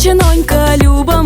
Плаче люба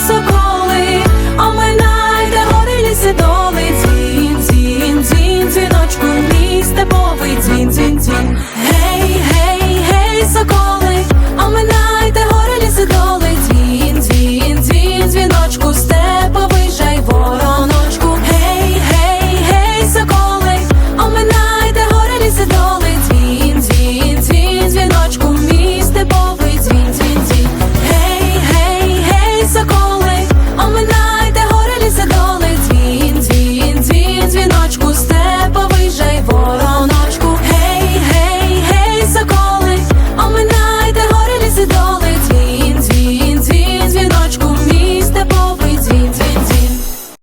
so cold.